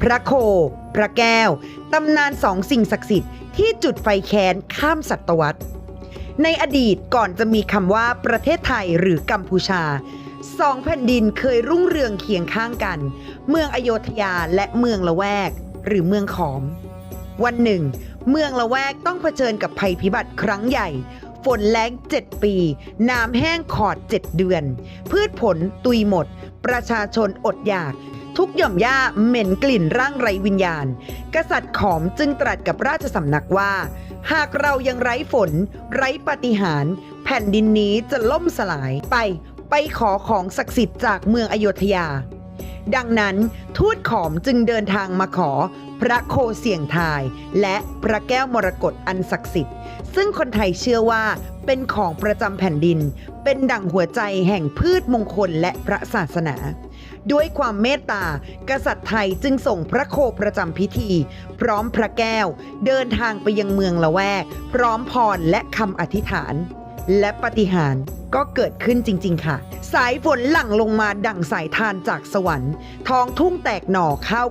พระโค พระแก้ว ตำนานสองสิ่งศักดิ์สิทธิ์ที่จุดไฟแค้นข้ามศตวรรษ ในอดีตก่อนจะมีคำว่าประเทศไทยหรือกัมพูชาสองแผ่นดินเคยรุ่งเรืองเคียงข้างกัน เมืองอโยธยาและเมืองละแวก หรือเมืองขอม วันหนึ่ง เมืองละแวกต้องเผชิญกับภัยพิบัติครั้งใหญ่ ฝนแล้ง7ปี น้ำแห้งขอด7เดือน พืชผลตุยหมด ประชาชนอดอยาก ทุกหย่อมหญ้าเหม็นกลิ่นร่างไรวิญญาณ กษัตริย์ขอมจึงตรัสกับราชสำนักว่า หากเรายังไร้ฝน ไร้ปฏิหาร แผ่นดินนี้จะล่มสลายไป ไปขอของศักดิ์สิทธิ์จากเมืองอโยธยา ดังนั้นทูตขอมจึงเดินทางมาขอ พระโคเสี่ยงทาย และพระแก้วมรกตอันศักดิ์สิทธิ์ ซึ่งคนไทยเชื่อว่าเป็นของประจำแผ่นดิน เป็นดั่งหัวใจแห่งพืชมงคลและพระศาสนา ด้วยความเมตตา กษัตริย์ไทยจึงส่งพระโคประจำพิธี พร้อมพระแก้ว เดินทางไปยังเมืองละแวก พร้อมพรและคำอธิษฐาน และปฏิหารก็เกิดขึ้นจริง ๆ ค่ะ สายฝนหลั่งลงมาดั่งสายทานจากสวรรค์ ท้องทุ่งแตกหน่อข้าว